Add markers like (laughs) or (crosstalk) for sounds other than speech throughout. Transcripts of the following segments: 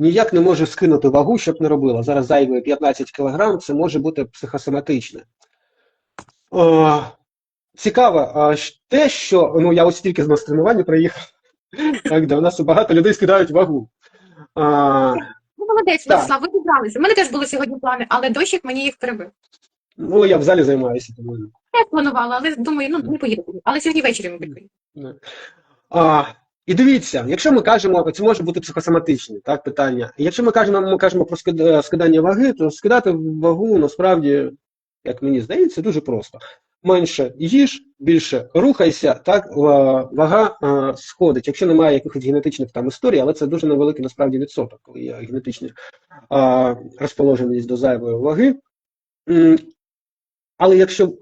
ніяк не може скинути вагу, щоб не робила. Зараз зайві 15 кг, це може бути психосоматичне. Е, цікаво те, що ну я ось тільки з нас тренування приїхав, так, де у нас багато людей скидають вагу. А, Ну, молодець, Владислав, ви зібралися. У мене теж були сьогодні плани, але дощик мені їх перебив. ну, я в залі займаюся, тому. Я планувала, але думаю, ну не поїду. Але сьогодні ввечері, поїду. А, і дивіться, якщо ми кажемо, це може бути психосоматичне так, питання. Якщо ми кажемо, ми кажемо про скидання ваги, то скидати вагу насправді, як мені здається, дуже просто. Менше їж, більше рухайся, так вага а, сходить. Якщо немає якихось генетичних там історій, але це дуже невеликий насправді відсоток, коли є генетична розположеність до зайвої ваги. Але якщо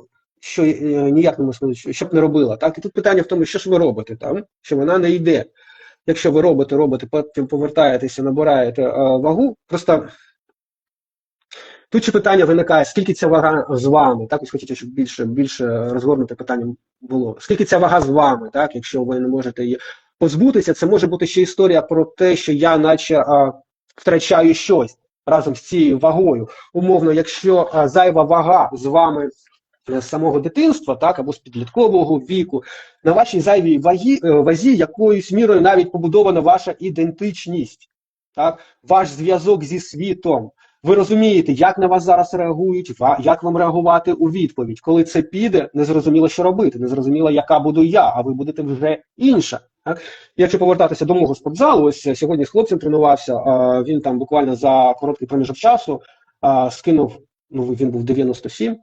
що е, ніяк не можна сказати, що- щоб не робила, так і тут питання в тому, що ж ви робите там, що вона не йде. Якщо ви робите, робите, потім повертаєтеся, набираєте е, вагу, просто тут ще питання виникає, скільки ця вага з вами, так, ось хочете, щоб більше, більше розгорнуте питання було. Скільки ця вага з вами, так, якщо ви не можете її позбутися, це може бути ще історія про те, що я наче а, втрачаю щось разом з цією вагою. Умовно, якщо а, зайва вага з вами е, з самого дитинства, так, або з підліткового віку, на вашій зайвій вагі, е, вазі якоюсь мірою навіть побудована ваша ідентичність, так, ваш зв'язок зі світом. Ви розумієте, як на вас зараз реагують, як вам реагувати у відповідь. Коли це піде, не зрозуміло, що робити, не зрозуміло, яка буду я, а ви будете вже інша. Так? Якщо повертатися до мого спортзалу, ось е, сьогодні з хлопцем тренувався, він там буквально за короткий проміжок часу скинув, ну він був 97,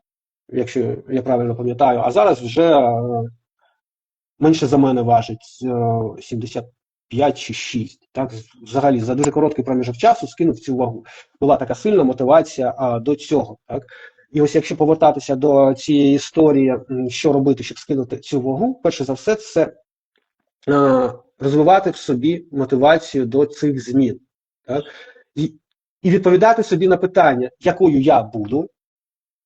якщо я правильно пам'ятаю, а зараз вже е, менше за мене важить е, 75 чи 6. Так, взагалі за дуже короткий проміжок часу скинув цю вагу. Була така сильна мотивація до цього. Так? І ось якщо повертатися до цієї історії, що робити, щоб скинути цю вагу, перше за все, це е, розвивати в собі мотивацію до цих змін. Так? І, і відповідати собі на питання, якою я буду,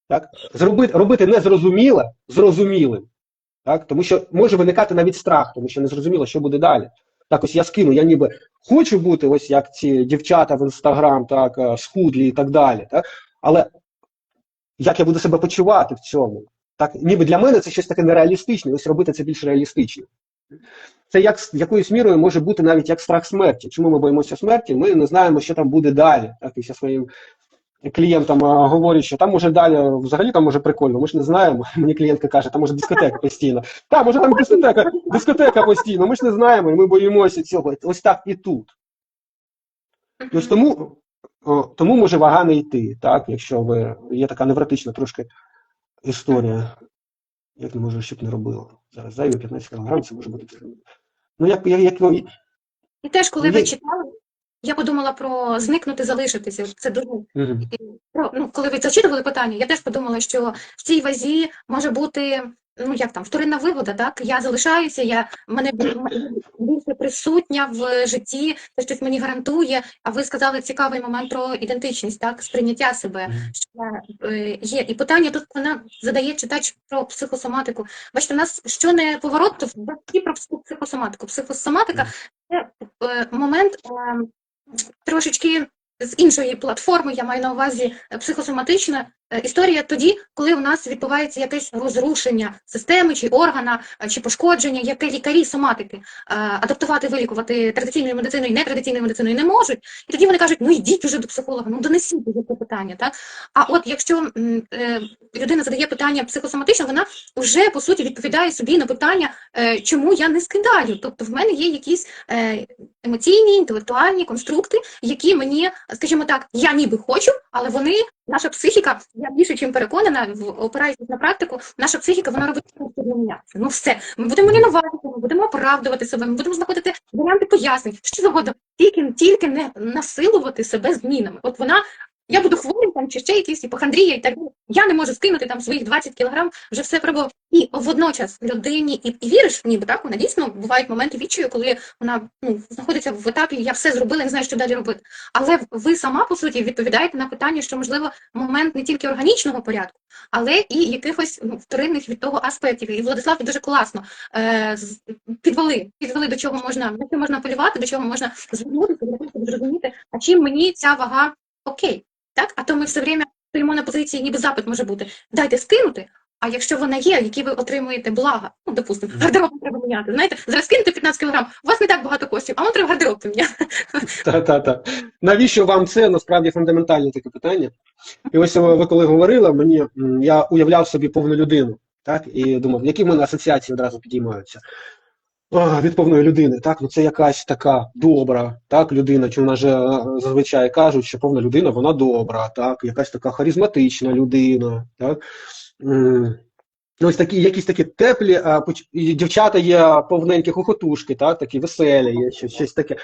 так? Зробити, робити незрозуміле зрозумілим. Так? Тому що може виникати навіть страх, тому що не зрозуміло, що буде далі. Так, ось я скину, я ніби хочу бути ось як ці дівчата в інстаграм, так, е, схудлі і так далі. Так? Але як я буду себе почувати в цьому? Так, ніби для мене це щось таке нереалістичне, ось робити це більш реалістично. Це як якоюсь мірою може бути навіть як страх смерті. Чому ми боїмося смерті? Ми не знаємо, що там буде далі. Так, і своїм клієнтам говорю, що там може далі, взагалі там може прикольно, ми ж не знаємо. (laughs) Мені клієнтка каже, там може дискотека постійно. Так, може там дискотека, дискотека постійно, ми ж не знаємо, і ми боїмося цього. Ось так і тут. Ось тому, тому може вага не йти, так, якщо ви є така невротична трошки історія. Як не можу, щоб не робила. Зараз зайві 15 кг, це може бути. Ну, як, як, як ну, І теж, коли ви читали, я подумала про зникнути, залишитися. Це дуже. Про- ну, коли ви зачитували питання, я теж подумала, що в цій вазі може бути ну як там вторинна вигода, так я залишаюся, я мене більше присутня в житті, це щось мені гарантує. А ви сказали цікавий момент про ідентичність, так сприйняття себе. Що е, є і питання тут вона задає читач про психосоматику. Бачите, у нас що не поворот, то всі про псих- психосоматику. Психосоматика це е, момент е, трошечки з іншої платформи, я маю на увазі е, психосоматична історія тоді, коли у нас відбувається якесь розрушення системи чи органа, е, чи пошкодження, яке лікарі соматики е, адаптувати, вилікувати традиційною медициною і нетрадиційною медициною не можуть. І тоді вони кажуть, ну йдіть уже до психолога, ну донесіть уже це питання. Так? А от якщо е, людина задає питання психосоматично, вона вже по суті відповідає собі на питання, е, чому я не скидаю. Тобто в мене є якісь е, емоційні, інтелектуальні конструкти, які мені, скажімо так, я ніби хочу, але вони, наша психіка, я більше чим переконана, опираючись на практику, наша психіка вона робить для мінятися. Ну все, ми будемо лінуватися, ми будемо оправдувати себе, ми будемо знаходити варіанти пояснень, що завгодно, тільки тільки не насилувати себе змінами. От вона Я буду хворим там чи ще якісь іпохандрія і так далі. Я не можу скинути там своїх 20 кілограм, вже все пробував. І водночас людині і, і віриш, ніби так, вона дійсно бувають моменти відчаю, коли вона ну, знаходиться в етапі, я все зробила, не знаю, що далі робити. Але ви сама по суті відповідаєте на питання, що можливо момент не тільки органічного порядку, але і якихось ну, вторинних від того аспектів. І Владислав дуже класно е, підвели, підвели до чого можна, до чого можна апелювати, до чого можна звернутися, зрозуміти, а чим мені ця вага окей. Так, а то ми все время стоїмо на позиції, ніби запит може бути. Дайте скинути. А якщо вона є, які ви отримуєте блага, ну допустимо, гардероб треба міняти. Знаєте, зараз скинете 15 кілограм, у вас не так багато коштів, а вам треба гардероб поміняти. (laughs) Та-та-та. Навіщо вам це насправді фундаментальне таке питання? І ось е, ви коли говорили, мені я уявляв собі повну людину, так? І думав, які в мене асоціації одразу підіймаються. Від повної людини, так, ну це якась така добра, так, людина, чи вона же е, зазвичай кажуть, що повна людина, вона добра, так, якась така харизматична людина, так. Ну, ось такі, якісь такі теплі, а, і дівчата є повненькі хохотушки, так, такі веселі, є щось, щось таке.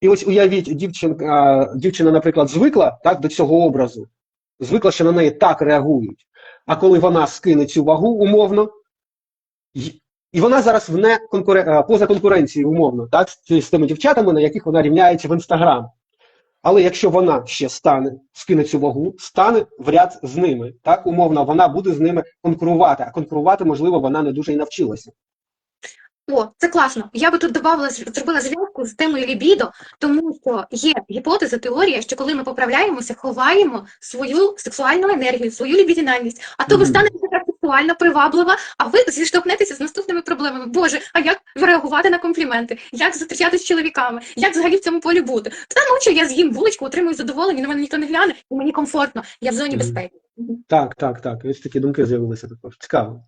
І ось уявіть, дівчинка, дівчина, наприклад, звикла так, до цього образу, звикла, що на неї так реагують. А коли вона скине цю вагу умовно, і вона зараз вне конкурен... поза конкуренцією, умовно, так, з з тими дівчатами, на яких вона рівняється в інстаграм. Але якщо вона ще стане, скине цю вагу, стане в ряд з ними, так, умовно, вона буде з ними конкурувати, а конкурувати, можливо, вона не дуже і навчилася. О, це класно. Я би тут додавала, зробила зв'язку з темою лібідо, тому що є гіпотеза, теорія, що коли ми поправляємося, ховаємо свою сексуальну енергію, свою лібідінальність, а то ви Мгм. Сексуально приваблива, а ви зіштовхнетеся з наступними проблемами. Боже, а як реагувати на компліменти? Як зустрічатися з чоловіками? Як взагалі в цьому полі бути? Та що я з'їм булочку, отримую задоволення, на мене ніхто не гляне, і мені комфортно, я в зоні безпеки. Так, так, так. Ось такі думки з'явилися також. Цікаво.